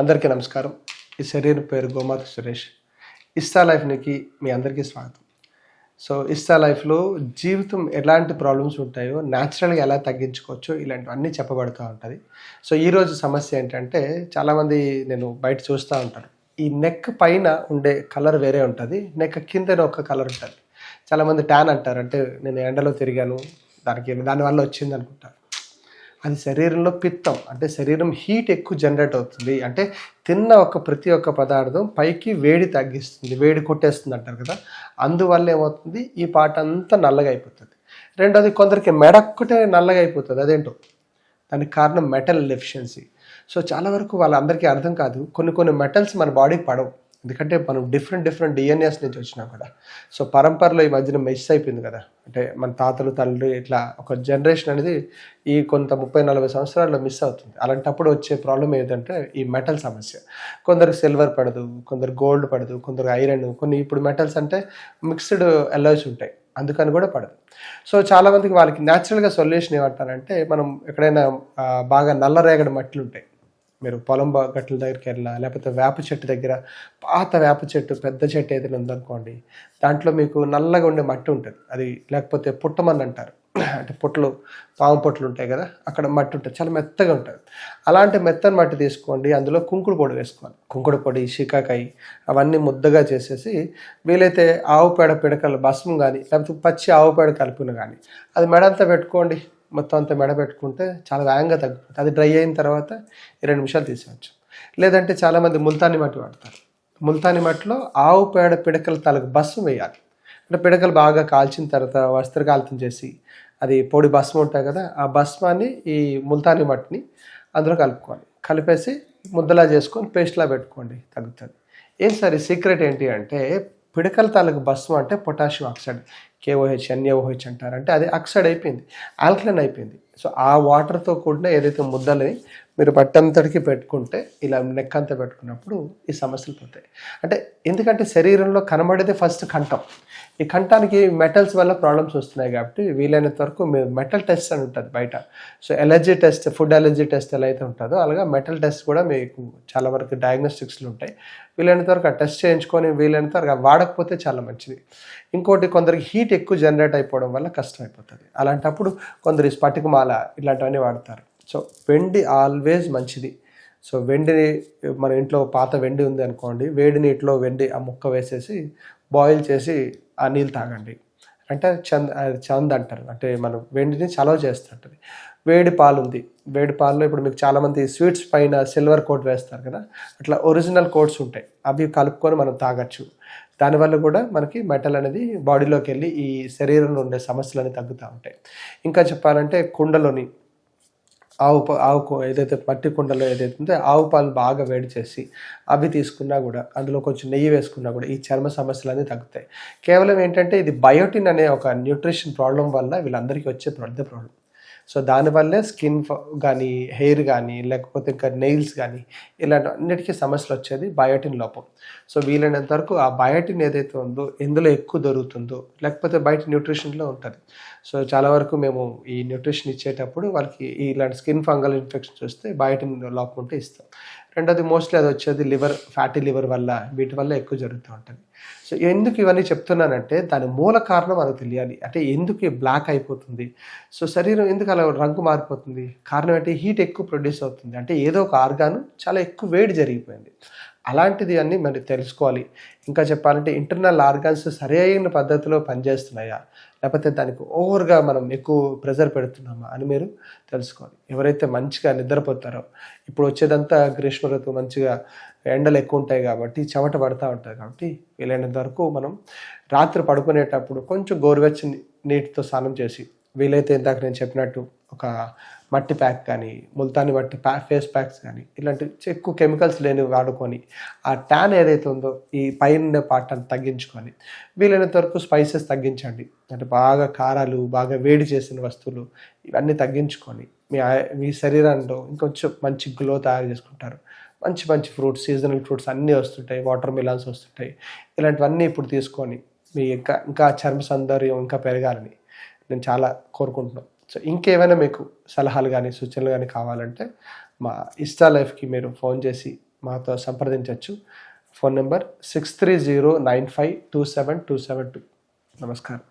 అందరికీ నమస్కారం. ఈ శరీరం పేరు గోమాత సురేష్. ఇస్తా లైఫ్నికి మీ అందరికీ స్వాగతం. సో ఇస్తా లైఫ్లో జీవితం ఎలాంటి ప్రాబ్లమ్స్ ఉంటాయో న్యాచురల్గా ఎలా తగ్గించుకోవచ్చో ఇలాంటివన్నీ చెప్పబడుతూ ఉంటుంది. సో ఈరోజు సమస్య ఏంటంటే చాలామంది నేను బయట చూస్తూ ఉంటాను ఈ నెక్ పైన ఉండే కలర్ వేరే ఉంటుంది. నెక్ కిందనే ఒక కలర్ ఉంటుంది. చాలామంది ట్యాన్ అంటారు. అంటే నేను ఎండలో తిరిగాను దానికి దానివల్ల వచ్చింది అనుకుంటారు అది శరీరంలో పిత్తం అంటే శరీరం హీట్ ఎక్కువ జనరేట్ అవుతుంది. అంటే తిన్న ఒక ప్రతి ఒక్క పదార్థం పైకి వేడి తగ్గిస్తుంది వేడి కొట్టేస్తుంది అంటారు కదా. అందువల్ల ఏమవుతుంది? ఈ పాట అంతా నల్లగా అయిపోతుంది. రెండోది కొందరికి మెడక్కటే నల్లగా అయిపోతుంది. అదేంటో? దానికి కారణం మెటల్ డెఫిషియన్సీ సో చాలా వరకు వాళ్ళందరికీ అర్థం కాదు. కొన్ని కొన్ని మెటల్స్ మన బాడీకి పడవు. ఎందుకంటే మనం డిఫరెంట్ డిఫరెంట్ డిఎన్ఏస్ నుంచి వచ్చినాం కదా సో పరంపరలో ఈ మధ్యన మిస్ అయిపోయింది కదా. అంటే మన తాతలు తల్లి ఇట్లా ఒక జనరేషన్ అనేది ఈ కొంత ముప్పై నలభై సంవత్సరాల్లో మిస్ అవుతుంది. అలాంటప్పుడు వచ్చే ప్రాబ్లం ఏంటంటే ఈ మెటల్ సమస్య. కొందరు సిల్వర్ పడదు కొందరు గోల్డ్ పడదు కొందరు ఐరన్ కొన్ని ఇప్పుడు మెటల్స్ అంటే మిక్స్డ్ ఎల్లోస్ ఉంటాయి. అందుకని కూడా పడదు. సో చాలామందికి వాళ్ళకి న్యాచురల్గా సొల్యూషన్ ఏమంటారంటే మనం ఎక్కడైనా బాగా బాగా నల్లరేగడి మట్టిలు ఉంటాయి మీరు పొలం గట్ల దగ్గరికి వెళ్ళినా లేకపోతే వేప చెట్టు దగ్గర పాత వేప చెట్టు పెద్ద చెట్టు ఏదైనా ఉందనుకోండి దాంట్లో మీకు నల్లగా ఉండే మట్టి ఉంటుంది. అది లేకపోతే పుట్టమని అంటారు. అంటే పుట్టలు పాము పొట్లు ఉంటాయి కదా అక్కడ మట్టి ఉంటుంది. చాలా మెత్తగా ఉంటుంది. అలాంటి మెత్తని మట్టి తీసుకోండి అందులో కుంకుడు పొడి వేసుకోవాలి. కుంకుడు పొడి శికాకాయి అవన్నీ ముద్దగా చేసేసి వీలైతే ఆవు పేడ పిడకలు భస్మం కానీ లేకపోతే పచ్చి ఆవు పేడ కలిపిన కానీ అది మెడంతా పెట్టుకోండి. మొత్తం అంతా మెడబెట్టుకుంటే చాలా వేగంగా తగ్గిపోతుంది అది డ్రై అయిన తర్వాత ఇరవై నిమిషాలు తీసేయచ్చు. లేదంటే చాలామంది ముల్తాని మట్టి వాడతారు. ముల్తాని మట్టిలో ఆవు పేడ పిడకల తలకు బస్సు వేయాలి. అంటే పిడకలు బాగా కాల్చిన తర్వాత వస్త్రకాలితం చేసి అది పొడి భస్మం ఉంటాయి కదా ఆ భస్మాన్ని ఈ ముల్తాని మట్టిని అందులో కలుపుకోవాలి. కలిపేసి ముద్దలా చేసుకొని పేస్ట్లా పెట్టుకోండి తగ్గుతుంది. ఏం సార్ సీక్రెట్ ఏంటి అంటే పిడకల తాలూకు భస్మం అంటే పొటాషియం ఆక్సైడ్. కేఓహెచ్ ఎన్ఏఓహెచ్ అంటారు. అంటే అది ఆక్సైడ్ అయిపోయింది ఆల్కలైన్ అయిపోయింది. సో ఆ వాటర్తో కూడిన ఏదైతే ముద్దని మీరు పట్టంతటికి పెట్టుకుంటే ఇలా నెక్ అంతా పెట్టుకున్నప్పుడు ఈ సమస్యలు పోతాయి. అంటే ఎందుకంటే శరీరంలో కనబడేది ఫస్ట్ కంఠం. ఈ కంఠానికి మెటల్స్ వల్ల ప్రాబ్లమ్స్ వస్తున్నాయి కాబట్టి వీలైనంత వరకు మీరు మెటల్ టెస్ట్ అని ఉంటుంది బయట. So allergy test food allergy test ఎలా అయితే ఉంటుందో అలాగే మెటల్ టెస్ట్ కూడా మీకు చాలా వరకు డయాగ్నోస్టిక్స్లు ఉంటాయి. వీలైనంత వరకు ఆ టెస్ట్ చేయించుకొని వీలైనంత వరకు వాడకపోతే చాలా మంచిది. ఇంకోటి కొందరికి హీట్ ఎక్కువ జనరేట్ అయిపోవడం వల్ల కష్టం అయిపోతుంది. అలాంటప్పుడు కొందరు ఈ స్ఫటికమాల ఇలాంటివన్నీ వాడతారు. సో వెండి ఆల్వేస్ మంచిది. సో వెండిని మన ఇంట్లో పాత వెండి ఉంది అనుకోండి వేడి నీటిలో వెండి ఆ ముక్క వేసేసి బాయిల్ చేసి ఆ నీళ్ళు తాగండి. అంటే చంద్ అది చంద్ అంటారు. అంటే మనం వెండిని చలవ చేస్తుంటుంది. వేడి పాలు ఉంది వేడి పాలలో ఇప్పుడు మీకు చాలామంది స్వీట్స్ పైన సిల్వర్ కోట్ వేస్తారు కదా? అట్లా ఒరిజినల్ కోట్స్ ఉంటాయి. అవి కలుపుకొని మనం తాగొచ్చు. దానివల్ల కూడా మనకి మెటల్ అనేది బాడీలోకి వెళ్ళి ఈ శరీరంలో ఉండే సమస్యలు తగ్గుతూ ఉంటాయి. ఇంకా చెప్పాలంటే కుండలోని ఆవు ఆవు ఏదైతే మట్టి కుండలో ఏదైతే ఉందో ఆవు పాలు బాగా వేడి చేసి అవి తీసుకున్నా కూడా అందులో కొంచెం నెయ్యి వేసుకున్నా కూడా ఈ చర్మ సమస్యలు అనేవి తగ్గుతాయి. కేవలం ఏంటంటే ఇది బయోటిన్ అనే ఒక న్యూట్రిషన్ ప్రాబ్లం వల్ల వీళ్ళందరికీ వచ్చే పెద్ద ప్రాబ్లం. సో దానివల్లే స్కిన్ కానీ హెయిర్ కానీ లేకపోతే ఇంకా నెయిల్స్ కానీ ఇలాంటి అన్నిటికీ సమస్యలు వచ్చేది బయోటిన్ లోపం. సో వీలైనంత వరకు ఆ బయోటిన్ ఏదైతే ఉందో ఎందులో ఎక్కువ దొరుకుతుందో లేకపోతే బయట న్యూట్రిషన్లో ఉంటుంది. సో చాలా వరకు మేము ఈ న్యూట్రిషన్ ఇచ్చేటప్పుడు వాళ్ళకి ఇలాంటి స్కిన్ ఫంగల్ ఇన్ఫెక్షన్స్ వస్తే బయోటిన్ లోపం ఉంటే ఇస్తాం. రెండోది మోస్ట్లీ అది వచ్చేది లివర్ ఫ్యాటీ లివర్ వల్ల వీటి వల్ల ఎక్కువ జరుగుతూ ఉంటుంది. సో ఎందుకు ఇవన్నీ చెప్తున్నానంటే దాని మూల కారణం మనకు తెలియాలి. అంటే ఎందుకు బ్లాక్ అయిపోతుంది? సో శరీరం ఎందుకు అలా రంగు మారిపోతుంది? కారణం ఏంటి? హీట్ ఎక్కువ ప్రొడ్యూస్ అవుతుంది. అంటే ఏదో ఒక ఆర్గాను చాలా ఎక్కువ వేడి జరిగిపోయింది. అలాంటిది అన్ని మరి తెలుసుకోవాలి. ఇంకా చెప్పాలంటే ఇంటర్నల్ ఆర్గాన్స్ అయిన పద్ధతిలో పనిచేస్తున్నాయా? లేకపోతే దానికి ఓవర్గా మనం ఎక్కువ ప్రెజర్ పెడుతున్నామా అని మీరు తెలుసుకోవాలి. ఎవరైతే మంచిగా నిద్రపోతారో ఇప్పుడు వచ్చేదంతా గ్రీష్మ ఋతువు మంచిగా ఎండలు ఎక్కువ ఉంటాయి కాబట్టి చెమట పడుతూ ఉంటుంది కాబట్టి వీలైనంత వరకు మనం రాత్రి పడుకునేటప్పుడు కొంచెం గోరువెచ్చని నీటితో స్నానం చేసి వీలైతే ఇందాక నేను చెప్పినట్టు ఒక మట్టి ప్యాక్ కానీ ముల్తాని మట్టి ప్యా ఫేస్ ప్యాక్స్ కానీ ఇలాంటి ఎక్కువ కెమికల్స్ లేనివి వాడుకొని ఆ ట్యాన్ ఏదైతే ఉందో ఈ పైన పార్ట్ తగ్గించుకొని వీలైనంత వరకు స్పైసెస్ తగ్గించండి. అంటే బాగా కారాలు బాగా వేడి చేసిన వస్తువులు ఇవన్నీ తగ్గించుకొని మీ మీ శరీరంలో ఇంకొంచెం మంచి గ్లో తయారు చేసుకుంటారు. మంచి మంచి ఫ్రూట్స్ సీజనల్ ఫ్రూట్స్ అన్నీ వస్తుంటాయి వాటర్ మిలాన్స్ వస్తుంటాయి. ఇలాంటివన్నీ ఇప్పుడు తీసుకొని మీ ఇంకా ఇంకా చర్మ సౌందర్యం ఇంకా పెరగాలని నేను చాలా కోరుకుంటున్నాను. సో ఇంకేమైనా మీకు సలహాలు కానీ సూచనలు కానీ కావాలంటే మా ఇన్స్టా లైఫ్కి మీరు ఫోన్ చేసి మాతో సంప్రదించవచ్చు phone number six three zero nine five two seven two seven two. నమస్కారం.